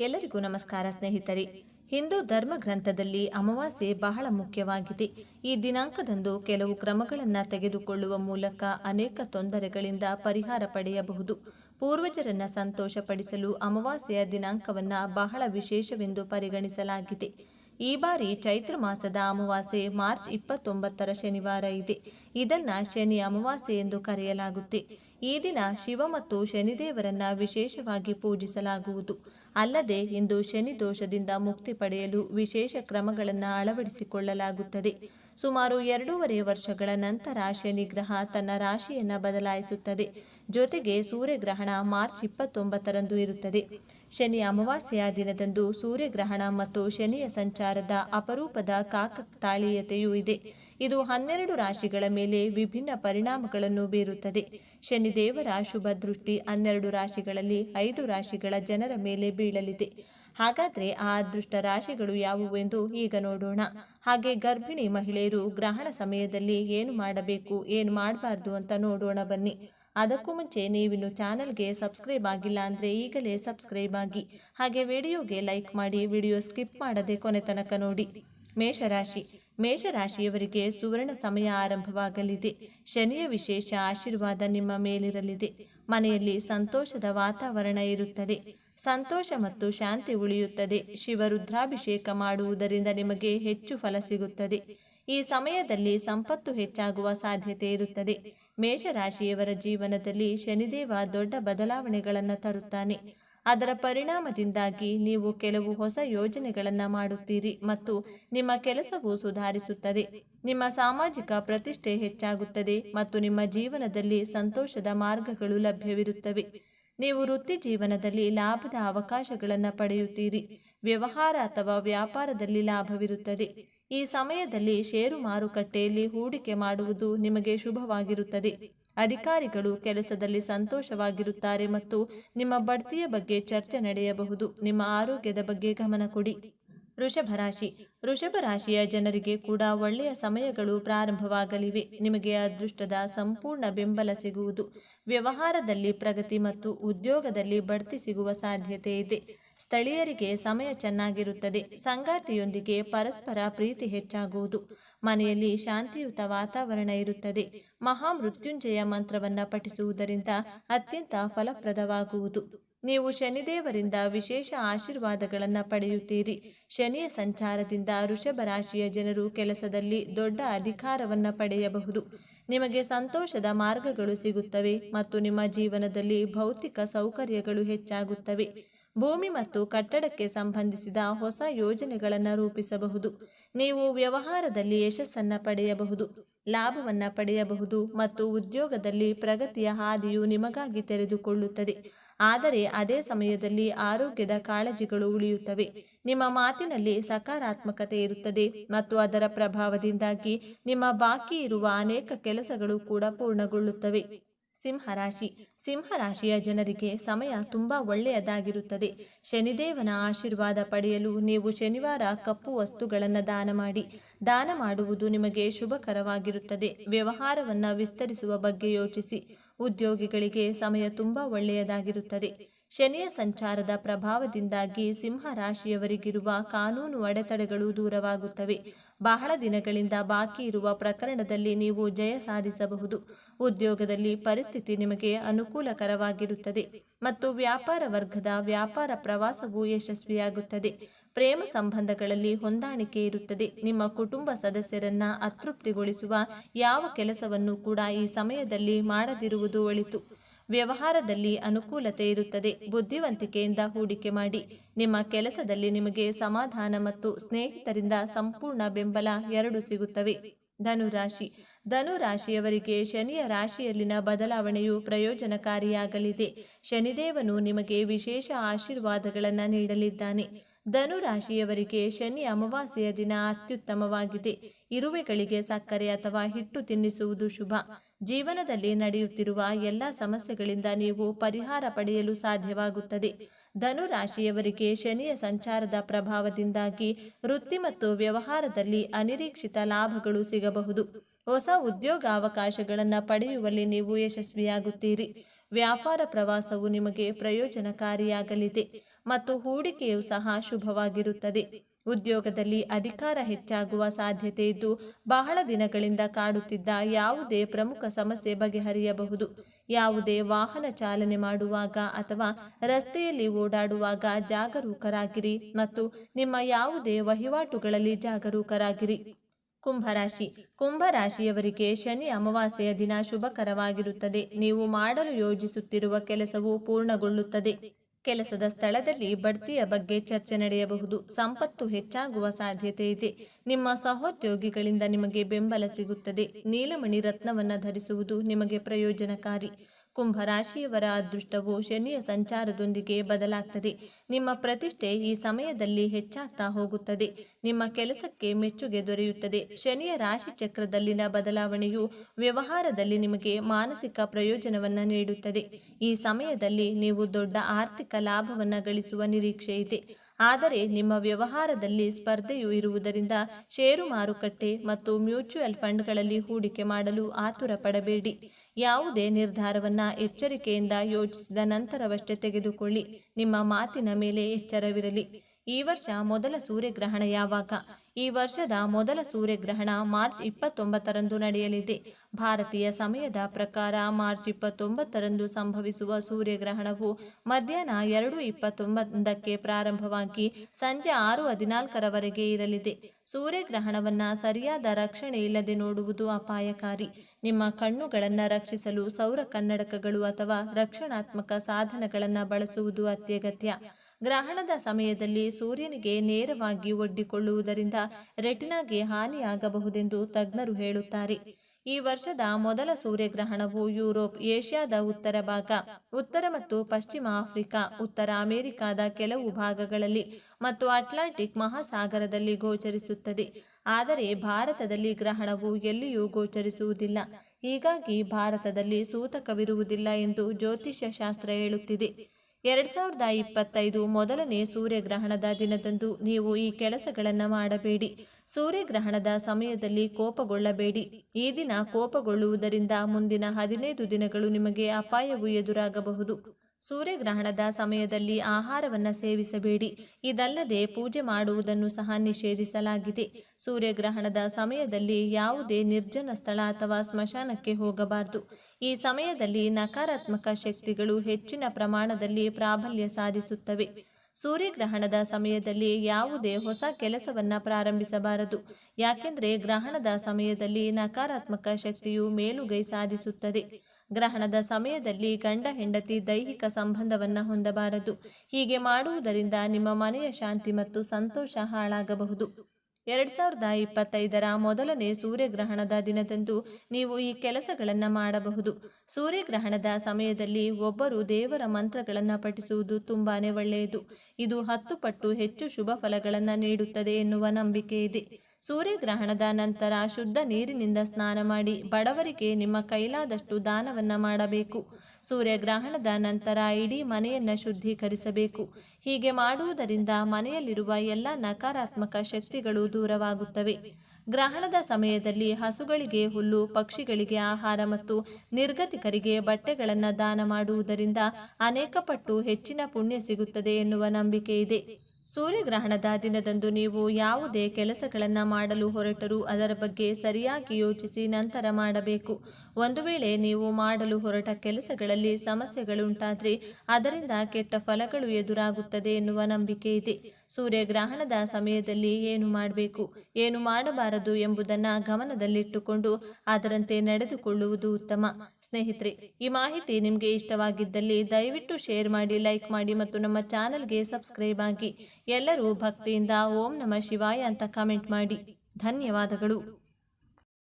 ಎಲ್ಲರಿಗೂ ನಮಸ್ಕಾರ ಸ್ನೇಹಿತರೆ. ಹಿಂದೂ ಧರ್ಮ ಗ್ರಂಥದಲ್ಲಿ ಅಮಾವಾಸ್ಯೆ ಬಹಳ ಮುಖ್ಯವಾಗಿದೆ. ಈ ದಿನಾಂಕದಂದು ಕೆಲವು ಕ್ರಮಗಳನ್ನು ತೆಗೆದುಕೊಳ್ಳುವ ಮೂಲಕ ಅನೇಕ ತೊಂದರೆಗಳಿಂದ ಪರಿಹಾರ ಪಡೆಯಬಹುದು. ಪೂರ್ವಜರನ್ನ ಸಂತೋಷಪಡಿಸಲು ಅಮಾವಾಸ್ಯೆಯ ದಿನಾಂಕವನ್ನು ಬಹಳ ವಿಶೇಷವೆಂದು ಪರಿಗಣಿಸಲಾಗಿದೆ. ಈ ಬಾರಿ ಚೈತ್ರ ಮಾಸದ ಅಮಾವಾಸ್ಯೆ ಮಾರ್ಚ್ ಇಪ್ಪತ್ತೊಂಬತ್ತರ ಶನಿವಾರ ಇದೆ. ಇದನ್ನ ಶನಿ ಅಮಾವಾಸ್ಯೆ ಎಂದು ಕರೆಯಲಾಗುತ್ತೆ. ಈ ದಿನ ಶಿವ ಮತ್ತು ಶನಿದೇವರನ್ನ ವಿಶೇಷವಾಗಿ ಪೂಜಿಸಲಾಗುವುದು. ಅಲ್ಲದೆ ಇಂದು ಶನಿ ದೋಷದಿಂದ ಮುಕ್ತಿ ಪಡೆಯಲು ವಿಶೇಷ ಕ್ರಮಗಳನ್ನು ಅಳವಡಿಸಿಕೊಳ್ಳಲಾಗುತ್ತದೆ. ಸುಮಾರು ಎರಡೂವರೆ ವರ್ಷಗಳ ನಂತರ ಶನಿ ಗ್ರಹ ತನ್ನ ರಾಶಿಯನ್ನು ಬದಲಾಯಿಸುತ್ತದೆ. ಜೊತೆಗೆ ಸೂರ್ಯಗ್ರಹಣ ಮಾರ್ಚ್ ಇಪ್ಪತ್ತೊಂಬತ್ತರಂದು ಇರುತ್ತದೆ. ಶನಿ ಅಮಾವಾಸ್ಯೆಯ ದಿನದಂದು ಸೂರ್ಯಗ್ರಹಣ ಮತ್ತು ಶನಿಯ ಸಂಚಾರದ ಅಪರೂಪದ ಕಾಕತಾಳೀಯತೆಯೂ ಇದೆ. ಇದು ಹನ್ನೆರಡು ರಾಶಿಗಳ ಮೇಲೆ ವಿಭಿನ್ನ ಪರಿಣಾಮಗಳನ್ನು ಬೀರುತ್ತದೆ. ಶನಿದೇವರ ಶುಭ ದೃಷ್ಟಿ ಹನ್ನೆರಡು ರಾಶಿಗಳಲ್ಲಿ ಐದು ರಾಶಿಗಳ ಜನರ ಮೇಲೆ ಬೀಳಲಿದೆ. ಹಾಗಾದರೆ ಆ ಅದೃಷ್ಟ ರಾಶಿಗಳು ಯಾವುವು ಎಂದು ಈಗ ನೋಡೋಣ. ಹಾಗೆ ಗರ್ಭಿಣಿ ಮಹಿಳೆಯರು ಗ್ರಹಣ ಸಮಯದಲ್ಲಿ ಏನು ಮಾಡಬೇಕು, ಏನು ಮಾಡಬಾರ್ದು ಅಂತ ನೋಡೋಣ ಬನ್ನಿ. ಅದಕ್ಕೂ ಮುಂಚೆ ನೀವಿನ್ನು ಚಾನಲ್ಗೆ ಸಬ್ಸ್ಕ್ರೈಬ್ ಆಗಿಲ್ಲ ಅಂದರೆ ಈಗಲೇ ಸಬ್ಸ್ಕ್ರೈಬ್ ಆಗಿ. ಹಾಗೆ ವಿಡಿಯೋಗೆ ಲೈಕ್ ಮಾಡಿ, ವಿಡಿಯೋ ಸ್ಕಿಪ್ ಮಾಡದೆ ಕೊನೆ ತನಕ ನೋಡಿ. ಮೇಷರಾಶಿ. ಮೇಷರಾಶಿಯವರಿಗೆ ಸುವರ್ಣ ಸಮಯ ಆರಂಭವಾಗಲಿದೆ. ಶನಿಯ ವಿಶೇಷ ಆಶೀರ್ವಾದ ನಿಮ್ಮ ಮೇಲಿರಲಿದೆ. ಮನೆಯಲ್ಲಿ ಸಂತೋಷದ ವಾತಾವರಣ ಇರುತ್ತದೆ. ಸಂತೋಷ ಮತ್ತು ಶಾಂತಿ ಉಳಿಯುತ್ತದೆ. ಶಿವರುದ್ರಾಭಿಷೇಕ ಮಾಡುವುದರಿಂದ ನಿಮಗೆ ಹೆಚ್ಚು ಫಲ ಸಿಗುತ್ತದೆ. ಈ ಸಮಯದಲ್ಲಿ ಸಂಪತ್ತು ಹೆಚ್ಚಾಗುವ ಸಾಧ್ಯತೆ ಇರುತ್ತದೆ. ಮೇಷರಾಶಿಯವರ ಜೀವನದಲ್ಲಿ ಶನಿದೇವ ದೊಡ್ಡ ಬದಲಾವಣೆಗಳನ್ನು ತರುತ್ತಾನೆ. ಅದರ ಪರಿಣಾಮದಿಂದಾಗಿ ನೀವು ಕೆಲವು ಹೊಸ ಯೋಜನೆಗಳನ್ನು ಮಾಡುತ್ತೀರಿ ಮತ್ತು ನಿಮ್ಮ ಕೆಲಸವು ಸುಧಾರಿಸುತ್ತದೆ. ನಿಮ್ಮ ಸಾಮಾಜಿಕ ಪ್ರತಿಷ್ಠೆ ಹೆಚ್ಚಾಗುತ್ತದೆ ಮತ್ತು ನಿಮ್ಮ ಜೀವನದಲ್ಲಿ ಸಂತೋಷದ ಮಾರ್ಗಗಳು ಲಭ್ಯವಿರುತ್ತವೆ. ನೀವು ವೃತ್ತಿ ಜೀವನದಲ್ಲಿ ಲಾಭದ ಅವಕಾಶಗಳನ್ನು ಪಡೆಯುತ್ತೀರಿ. ವ್ಯವಹಾರ ಅಥವಾ ವ್ಯಾಪಾರದಲ್ಲಿ ಲಾಭವಿರುತ್ತದೆ. ಈ ಸಮಯದಲ್ಲಿ ಷೇರು ಮಾರುಕಟ್ಟೆಯಲ್ಲಿ ಹೂಡಿಕೆ ಮಾಡುವುದು ನಿಮಗೆ ಶುಭವಾಗಿರುತ್ತದೆ. ಅಧಿಕಾರಿಗಳು ಕೆಲಸದಲ್ಲಿ ಸಂತೋಷವಾಗಿರುತ್ತಾರೆ ಮತ್ತು ನಿಮ್ಮ ಬಡ್ತಿಯ ಬಗ್ಗೆ ಚರ್ಚೆ ನಡೆಯಬಹುದು. ನಿಮ್ಮ ಆರೋಗ್ಯದ ಬಗ್ಗೆ ಗಮನ ಕೊಡಿ. ವೃಷಭ ರಾಶಿ ವೃಷಭ ರಾಶಿಯ ಜನರಿಗೆ ಕೂಡ ಒಳ್ಳೆಯ ಸಮಯಗಳು ಪ್ರಾರಂಭವಾಗಲಿವೆ. ನಿಮಗೆ ಅದೃಷ್ಟದ ಸಂಪೂರ್ಣ ಬೆಂಬಲ ಸಿಗುವುದು. ವ್ಯವಹಾರದಲ್ಲಿ ಪ್ರಗತಿ ಮತ್ತು ಉದ್ಯೋಗದಲ್ಲಿ ಬಡ್ತಿ ಸಿಗುವ ಸಾಧ್ಯತೆ ಇದೆ. ಸ್ಥಳೀಯರಿಗೆ ಸಮಯ ಚೆನ್ನಾಗಿರುತ್ತದೆ. ಸಂಗಾತಿಯೊಂದಿಗೆ ಪರಸ್ಪರ ಪ್ರೀತಿ ಹೆಚ್ಚಾಗುವುದು. ಮನೆಯಲ್ಲಿ ಶಾಂತಿಯುತ ವಾತಾವರಣ ಇರುತ್ತದೆ. ಮಹಾಮೃತ್ಯುಂಜಯ ಮಂತ್ರವನ್ನು ಪಠಿಸುವುದರಿಂದ ಅತ್ಯಂತ ಫಲಪ್ರದವಾಗುವುದು. ನೀವು ಶನಿದೇವರಿಂದ ವಿಶೇಷ ಆಶೀರ್ವಾದಗಳನ್ನು ಪಡೆಯುತ್ತೀರಿ. ಶನಿಯ ಸಂಚಾರದಿಂದ ವೃಷಭ ರಾಶಿಯ ಜನರು ಕೆಲಸದಲ್ಲಿ ದೊಡ್ಡ ಅಧಿಕಾರವನ್ನು ಪಡೆಯಬಹುದು. ನಿಮಗೆ ಸಂತೋಷದ ಮಾರ್ಗಗಳು ಸಿಗುತ್ತವೆ ಮತ್ತು ನಿಮ್ಮ ಜೀವನದಲ್ಲಿ ಭೌತಿಕ ಸೌಕರ್ಯಗಳು ಹೆಚ್ಚಾಗುತ್ತವೆ. ಭೂಮಿ ಮತ್ತು ಕಟ್ಟಡಕ್ಕೆ ಸಂಬಂಧಿಸಿದ ಹೊಸ ಯೋಜನೆಗಳನ್ನು ರೂಪಿಸಬಹುದು. ನೀವು ವ್ಯವಹಾರದಲ್ಲಿ ಯಶಸ್ಸನ್ನು ಪಡೆಯಬಹುದು, ಲಾಭವನ್ನು ಪಡೆಯಬಹುದು ಮತ್ತು ಉದ್ಯೋಗದಲ್ಲಿ ಪ್ರಗತಿಯ ಹಾದಿಯು ನಿಮಗಾಗಿ ತೆರೆದುಕೊಳ್ಳುತ್ತದೆ. ಆದರೆ ಅದೇ ಸಮಯದಲ್ಲಿ ಆರೋಗ್ಯದ ಕಾಳಜಿಗಳು ಉಳಿಯುತ್ತವೆ. ನಿಮ್ಮ ಮಾತಿನಲ್ಲಿ ಸಕಾರಾತ್ಮಕತೆ ಇರುತ್ತದೆ ಮತ್ತು ಅದರ ಪ್ರಭಾವದಿಂದಾಗಿ ನಿಮ್ಮ ಬಾಕಿ ಇರುವ ಅನೇಕ ಕೆಲಸಗಳು ಕೂಡ ಪೂರ್ಣಗೊಳ್ಳುತ್ತವೆ. ಸಿಂಹರಾಶಿ ಸಿಂಹರಾಶಿಯ ಜನರಿಗೆ ಸಮಯ ತುಂಬ ಒಳ್ಳೆಯದಾಗಿರುತ್ತದೆ. ಶನಿದೇವನ ಆಶೀರ್ವಾದ ಪಡೆಯಲು ನೀವು ಶನಿವಾರ ಕಪ್ಪು ವಸ್ತುಗಳನ್ನು ದಾನ ಮಾಡಿ. ದಾನ ಮಾಡುವುದು ನಿಮಗೆ ಶುಭಕರವಾಗಿರುತ್ತದೆ. ವ್ಯವಹಾರವನ್ನು ವಿಸ್ತರಿಸುವ ಬಗ್ಗೆ ಯೋಚಿಸಿ. ಉದ್ಯೋಗಿಗಳಿಗೆ ಸಮಯ ತುಂಬ ಒಳ್ಳೆಯದಾಗಿರುತ್ತದೆ. ಶನಿಯ ಸಂಚಾರದ ಪ್ರಭಾವದಿಂದಾಗಿ ಸಿಂಹ ರಾಶಿಯವರಿಗಿರುವ ಕಾನೂನು ಅಡೆತಡೆಗಳು ದೂರವಾಗುತ್ತವೆ. ಬಹಳ ದಿನಗಳಿಂದ ಬಾಕಿ ಇರುವ ಪ್ರಕರಣದಲ್ಲಿ ನೀವು ಜಯ ಸಾಧಿಸಬಹುದು. ಉದ್ಯೋಗದಲ್ಲಿ ಪರಿಸ್ಥಿತಿ ನಿಮಗೆ ಅನುಕೂಲಕರವಾಗಿರುತ್ತದೆ ಮತ್ತು ವ್ಯಾಪಾರ ವರ್ಗದ ವ್ಯಾಪಾರ ಪ್ರವಾಸವು ಯಶಸ್ವಿಯಾಗುತ್ತದೆ. ಪ್ರೇಮ ಸಂಬಂಧಗಳಲ್ಲಿ ಹೊಂದಾಣಿಕೆ ಇರುತ್ತದೆ. ನಿಮ್ಮ ಕುಟುಂಬ ಸದಸ್ಯರನ್ನ ಅತೃಪ್ತಿಗೊಳಿಸುವ ಯಾವ ಕೆಲಸವನ್ನು ಕೂಡ ಈ ಸಮಯದಲ್ಲಿ ಮಾಡದಿರುವುದು ಒಳಿತು. ವ್ಯವಹಾರದಲ್ಲಿ ಅನುಕೂಲತೆ ಇರುತ್ತದೆ. ಬುದ್ಧಿವಂತಿಕೆಯಿಂದ ಹೂಡಿಕೆ ಮಾಡಿ. ನಿಮ್ಮ ಕೆಲಸದಲ್ಲಿ ನಿಮಗೆ ಸಮಾಧಾನ ಮತ್ತು ಸ್ನೇಹಿತರಿಂದ ಸಂಪೂರ್ಣ ಬೆಂಬಲ ಎರಡು ಸಿಗುತ್ತವೆ. ಧನುರಾಶಿ. ಧನುರಾಶಿಯವರಿಗೆ ಶನಿಯ ರಾಶಿಯಲ್ಲಿನ ಬದಲಾವಣೆಯು ಪ್ರಯೋಜನಕಾರಿಯಾಗಲಿದೆ. ಶನಿದೇವನು ನಿಮಗೆ ವಿಶೇಷ ಆಶೀರ್ವಾದಗಳನ್ನು ನೀಡಲಿದ್ದಾನೆ. ಧನು ರಾಶಿಯವರಿಗೆ ಶನಿ ಅಮಾವಾಸ್ಯೆಯ ದಿನ ಅತ್ಯುತ್ತಮವಾಗಿದೆ. ಇರುವೆಗಳಿಗೆ ಸಕ್ಕರೆ ಅಥವಾ ಹಿಟ್ಟು ತಿನ್ನಿಸುವುದು ಶುಭ. ಜೀವನದಲ್ಲಿ ನಡೆಯುತ್ತಿರುವ ಎಲ್ಲ ಸಮಸ್ಯೆಗಳಿಂದ ನೀವು ಪರಿಹಾರ ಪಡೆಯಲು ಸಾಧ್ಯವಾಗುತ್ತದೆ. ಧನುರಾಶಿಯವರಿಗೆ ಶನಿಯ ಸಂಚಾರದ ಪ್ರಭಾವದಿಂದಾಗಿ ವೃತ್ತಿ ಮತ್ತು ವ್ಯವಹಾರದಲ್ಲಿ ಅನಿರೀಕ್ಷಿತ ಲಾಭಗಳು ಸಿಗಬಹುದು. ಹೊಸ ಉದ್ಯೋಗಾವಕಾಶಗಳನ್ನು ಪಡೆಯುವಲ್ಲಿ ನೀವು ಯಶಸ್ವಿಯಾಗುತ್ತೀರಿ. ವ್ಯಾಪಾರ ಪ್ರವಾಸವು ನಿಮಗೆ ಪ್ರಯೋಜನಕಾರಿಯಾಗಲಿದೆ ಮತ್ತು ಹೂಡಿಕೆಯು ಸಹ ಶುಭವಾಗಿರುತ್ತದೆ. ಉದ್ಯೋಗದಲ್ಲಿ ಅಧಿಕಾರ ಹೆಚ್ಚಾಗುವ ಸಾಧ್ಯತೆ ಇದ್ದು, ಬಹಳ ದಿನಗಳಿಂದ ಕಾಡುತ್ತಿದ್ದ ಯಾವುದೇ ಪ್ರಮುಖ ಸಮಸ್ಯೆ ಬಗೆಹರಿಯಬಹುದು. ಯಾವುದೇ ವಾಹನ ಚಾಲನೆ ಮಾಡುವಾಗ ಅಥವಾ ರಸ್ತೆಯಲ್ಲಿ ಓಡಾಡುವಾಗ ಜಾಗರೂಕರಾಗಿರಿ ಮತ್ತು ನಿಮ್ಮ ಯಾವುದೇ ವಹಿವಾಟುಗಳಲ್ಲಿ ಜಾಗರೂಕರಾಗಿರಿ. ಕುಂಭರಾಶಿ ಕುಂಭರಾಶಿಯವರಿಗೆ ಶನಿ ಅಮಾವಾಸ್ಯೆಯ ದಿನ ಶುಭಕರವಾಗಿರುತ್ತದೆ. ನೀವು ಮಾಡಲು ಯೋಜಿಸುತ್ತಿರುವ ಕೆಲಸವು ಪೂರ್ಣಗೊಳ್ಳುತ್ತದೆ. ಕೆಲಸದ ಸ್ಥಳದಲ್ಲಿ ಬಡ್ತಿಯ ಬಗ್ಗೆ ಚರ್ಚೆ ನಡೆಯಬಹುದು. ಸಂಪತ್ತು ಹೆಚ್ಚಾಗುವ ಸಾಧ್ಯತೆ ಇದೆ. ನಿಮ್ಮ ಸಹೋದ್ಯೋಗಿಗಳಿಂದ ನಿಮಗೆ ಬೆಂಬಲ ಸಿಗುತ್ತದೆ. ನೀಲಮಣಿ ರತ್ನವನ್ನು ಧರಿಸುವುದು ನಿಮಗೆ ಪ್ರಯೋಜನಕಾರಿ. ಕುಂಭರಾಶಿಯವರ ಅದೃಷ್ಟವು ಶನಿಯ ಸಂಚಾರದೊಂದಿಗೆ ಬದಲಾಗ್ತದೆ. ನಿಮ್ಮ ಪ್ರತಿಷ್ಠೆ ಈ ಸಮಯದಲ್ಲಿ ಹೆಚ್ಚಾಗ್ತಾ ಹೋಗುತ್ತದೆ. ನಿಮ್ಮ ಕೆಲಸಕ್ಕೆ ಮೆಚ್ಚುಗೆ ದೊರೆಯುತ್ತದೆ. ಶನಿಯ ರಾಶಿ ಚಕ್ರದಲ್ಲಿನ ಬದಲಾವಣೆಯು ವ್ಯವಹಾರದಲ್ಲಿ ನಿಮಗೆ ಮಾನಸಿಕ ಪ್ರಯೋಜನವನ್ನು ನೀಡುತ್ತದೆ. ಈ ಸಮಯದಲ್ಲಿ ನೀವು ದೊಡ್ಡ ಆರ್ಥಿಕ ಲಾಭವನ್ನು ಗಳಿಸುವ ನಿರೀಕ್ಷೆ ಇದೆ ಆದರೆ ನಿಮ್ಮ ವ್ಯವಹಾರದಲ್ಲಿ ಸ್ಪರ್ಧೆಯು ಇರುವುದರಿಂದ ಷೇರು ಮಾರುಕಟ್ಟೆ ಮತ್ತು ಮ್ಯೂಚುವಲ್ ಫಂಡ್ಗಳಲ್ಲಿ ಹೂಡಿಕೆ ಮಾಡಲು ಆತುರ ಪಡಬೇಡಿ ಯಾವುದೇ ನಿರ್ಧಾರವನ್ನು ಎಚ್ಚರಿಕೆಯಿಂದ ಯೋಚಿಸಿದ ನಂತರವಷ್ಟೇ ತೆಗೆದುಕೊಳ್ಳಿ. ನಿಮ್ಮ ಮಾತಿನ ಮೇಲೆ ಎಚ್ಚರವಿರಲಿ. ಈ ವರ್ಷ ಮೊದಲ ಸೂರ್ಯಗ್ರಹಣ ಯಾವಾಗ? ಈ ವರ್ಷದ ಮೊದಲ ಸೂರ್ಯಗ್ರಹಣ ಮಾರ್ಚ್ ಇಪ್ಪತ್ತೊಂಬತ್ತರಂದು ನಡೆಯಲಿದೆ. ಭಾರತೀಯ ಸಮಯದ ಪ್ರಕಾರ ಮಾರ್ಚ್ ಇಪ್ಪತ್ತೊಂಬತ್ತರಂದು ಸಂಭವಿಸುವ ಸೂರ್ಯಗ್ರಹಣವು ಮಧ್ಯಾಹ್ನ ಎರಡು ಇಪ್ಪತ್ತೊಂಬತ್ತಕ್ಕೆ ಪ್ರಾರಂಭವಾಗಿ ಸಂಜೆ ಆರು ಹದಿನಾಲ್ಕರವರೆಗೆ ಇರಲಿದೆ. ಸೂರ್ಯಗ್ರಹಣವನ್ನು ಸರಿಯಾದ ರಕ್ಷಣೆ ಇಲ್ಲದೆ ನೋಡುವುದು ಅಪಾಯಕಾರಿ. ನಿಮ್ಮ ಕಣ್ಣುಗಳನ್ನು ರಕ್ಷಿಸಲು ಸೌರ ಕನ್ನಡಕಗಳು ಅಥವಾ ರಕ್ಷಣಾತ್ಮಕ ಸಾಧನಗಳನ್ನು ಬಳಸುವುದು ಅತ್ಯಗತ್ಯ. ಗ್ರಹಣದ ಸಮಯದಲ್ಲಿ ಸೂರ್ಯನಿಗೆ ನೇರವಾಗಿ ಒಡ್ಡಿಕೊಳ್ಳುವುದರಿಂದ ರೆಟಿನಾಗೆ ಹಾನಿಯಾಗಬಹುದೆಂದು ತಜ್ಞರು ಹೇಳುತ್ತಾರೆ. ಈ ವರ್ಷದ ಮೊದಲ ಸೂರ್ಯಗ್ರಹಣವು ಯುರೋಪ್, ಏಷ್ಯಾದ ಉತ್ತರ ಭಾಗ, ಉತ್ತರ ಮತ್ತು ಪಶ್ಚಿಮ ಆಫ್ರಿಕಾ, ಉತ್ತರ ಅಮೆರಿಕಾದ ಕೆಲವು ಭಾಗಗಳಲ್ಲಿ ಮತ್ತು ಅಟ್ಲಾಂಟಿಕ್ ಮಹಾಸಾಗರದಲ್ಲಿ ಗೋಚರಿಸುತ್ತದೆ. ಆದರೆ ಭಾರತದಲ್ಲಿ ಗ್ರಹಣವು ಎಲ್ಲಿಯೂ ಗೋಚರಿಸುವುದಿಲ್ಲ. ಹೀಗಾಗಿ ಭಾರತದಲ್ಲಿ ಸೂತಕವಿರುವುದಿಲ್ಲ ಎಂದು ಜ್ಯೋತಿಷ್ಯ ಶಾಸ್ತ್ರ ಹೇಳುತ್ತಿದೆ. ಎರಡ್ ಸಾವಿರದ ಇಪ್ಪತ್ತೈದು ಮೊದಲನೇ ಸೂರ್ಯಗ್ರಹಣದ ದಿನದಂದು ನೀವು ಈ ಕೆಲಸಗಳನ್ನು ಮಾಡಬೇಡಿ. ಸೂರ್ಯಗ್ರಹಣದ ಸಮಯದಲ್ಲಿ ಕೋಪಗೊಳ್ಳಬೇಡಿ. ಈ ದಿನ ಕೋಪಗೊಳ್ಳುವುದರಿಂದ ಮುಂದಿನ ಹದಿನೈದು ದಿನಗಳು ನಿಮಗೆ ಅಪಾಯವು ಎದುರಾಗಬಹುದು. ಸೂರ್ಯಗ್ರಹಣದ ಸಮಯದಲ್ಲಿ ಆಹಾರವನ್ನು ಸೇವಿಸಬೇಡಿ. ಇದಲ್ಲದೆ ಪೂಜೆ ಮಾಡುವುದನ್ನು ಸಹ ನಿಷೇಧಿಸಲಾಗಿದೆ. ಸೂರ್ಯಗ್ರಹಣದ ಸಮಯದಲ್ಲಿ ಯಾವುದೇ ನಿರ್ಜನ ಸ್ಥಳ ಅಥವಾ ಸ್ಮಶಾನಕ್ಕೆ ಹೋಗಬಾರದು. ಈ ಸಮಯದಲ್ಲಿ ನಕಾರಾತ್ಮಕ ಶಕ್ತಿಗಳು ಹೆಚ್ಚಿನ ಪ್ರಮಾಣದಲ್ಲಿ ಪ್ರಾಬಲ್ಯ ಸಾಧಿಸುತ್ತವೆ. ಸೂರ್ಯಗ್ರಹಣದ ಸಮಯದಲ್ಲಿ ಯಾವುದೇ ಹೊಸ ಕೆಲಸವನ್ನು ಪ್ರಾರಂಭಿಸಬಾರದು. ಯಾಕೆಂದರೆ ಗ್ರಹಣದ ಸಮಯದಲ್ಲಿ ನಕಾರಾತ್ಮಕ ಶಕ್ತಿಯು ಮೇಲುಗೈ ಸಾಧಿಸುತ್ತದೆ. ಗ್ರಹಣದ ಸಮಯದಲ್ಲಿ ಗಂಡ ಹೆಂಡತಿ ದೈಹಿಕ ಸಂಬಂಧವನ್ನು ಹೊಂದಬಾರದು. ಹೀಗೆ ಮಾಡುವುದರಿಂದ ನಿಮ್ಮ ಮನೆಯ ಶಾಂತಿ ಮತ್ತು ಸಂತೋಷ ಹಾಳಾಗಬಹುದು. ಎರಡ್ ಸಾವಿರದ ಇಪ್ಪತ್ತೈದರ ಮೊದಲನೇ ಸೂರ್ಯಗ್ರಹಣದ ದಿನದಂದು ನೀವು ಈ ಕೆಲಸಗಳನ್ನು ಮಾಡಬಹುದು. ಸೂರ್ಯಗ್ರಹಣದ ಸಮಯದಲ್ಲಿ ಒಬ್ಬರು ದೇವರ ಮಂತ್ರಗಳನ್ನು ಪಠಿಸುವುದು ತುಂಬಾ ಒಳ್ಳೆಯದು. ಇದು ಹತ್ತು ಪಟ್ಟು ಹೆಚ್ಚು ಶುಭ ಫಲಗಳನ್ನು ನೀಡುತ್ತದೆ ಎನ್ನುವ ನಂಬಿಕೆ ಇದೆ. ಸೂರ್ಯಗ್ರಹಣದ ನಂತರ ಶುದ್ಧ ನೀರಿನಿಂದ ಸ್ನಾನ ಮಾಡಿ ಬಡವರಿಗೆ ನಿಮ್ಮ ಕೈಲಾದಷ್ಟು ದಾನವನ್ನು ಮಾಡಬೇಕು. ಸೂರ್ಯಗ್ರಹಣದ ನಂತರ ಇಡೀ ಮನೆಯನ್ನು ಶುದ್ಧೀಕರಿಸಬೇಕು. ಹೀಗೆ ಮಾಡುವುದರಿಂದ ಮನೆಯಲ್ಲಿರುವ ಎಲ್ಲ ನಕಾರಾತ್ಮಕ ಶಕ್ತಿಗಳು ದೂರವಾಗುತ್ತವೆ. ಗ್ರಹಣದ ಸಮಯದಲ್ಲಿ ಹಸುಗಳಿಗೆ ಹುಲ್ಲು, ಪಕ್ಷಿಗಳಿಗೆ ಆಹಾರ ಮತ್ತು ನಿರ್ಗತಿಕರಿಗೆ ಬಟ್ಟೆಗಳನ್ನು ದಾನ ಮಾಡುವುದರಿಂದ ಅನೇಕ ಪಟ್ಟು ಹೆಚ್ಚಿನ ಪುಣ್ಯ ಸಿಗುತ್ತದೆ ಎನ್ನುವ ನಂಬಿಕೆ ಇದೆ. ಸೂರ್ಯಗ್ರಹಣದ ದಿನದಂದು ನೀವು ಯಾವುದೇ ಕೆಲಸಗಳನ್ನು ಮಾಡಲು ಹೊರಟರೂ ಅದರ ಬಗ್ಗೆ ಸರಿಯಾಗಿ ಯೋಚಿಸಿ ನಂತರ ಮಾಡಬೇಕು. ಒಂದು ವೇಳೆ ನೀವು ಮಾಡಲು ಹೊರಟ ಕೆಲಸಗಳಲ್ಲಿ ಸಮಸ್ಯೆಗಳುಂಟಾದರೆ ಅದರಿಂದ ಕೆಟ್ಟ ಫಲಗಳು ಎದುರಾಗುತ್ತದೆ ಎನ್ನುವ ನಂಬಿಕೆ ಇದೆ. ಸೂರ್ಯಗ್ರಹಣದ ಸಮಯದಲ್ಲಿ ಏನು ಮಾಡಬೇಕು, ಏನು ಮಾಡಬಾರದು ಎಂಬುದನ್ನು ಗಮನದಲ್ಲಿಟ್ಟುಕೊಂಡು ಅದರಂತೆ ನಡೆದುಕೊಳ್ಳುವುದು ಉತ್ತಮ. ಸ್ನೇಹಿತರೆ, ಈ ಮಾಹಿತಿ ನಿಮಗೆ ಇಷ್ಟವಾಗಿದ್ದಲ್ಲಿ ದಯವಿಟ್ಟು ಶೇರ್ ಮಾಡಿ, ಲೈಕ್ ಮಾಡಿ ಮತ್ತು ನಮ್ಮ ಚಾನಲ್ಗೆ ಸಬ್ಸ್ಕ್ರೈಬ್ ಆಗಿ. ಎಲ್ಲರೂ ಭಕ್ತಿಯಿಂದ ಓಂ ನಮ ಶಿವಾಯ ಅಂತ ಕಮೆಂಟ್ ಮಾಡಿ. ಧನ್ಯವಾದಗಳು.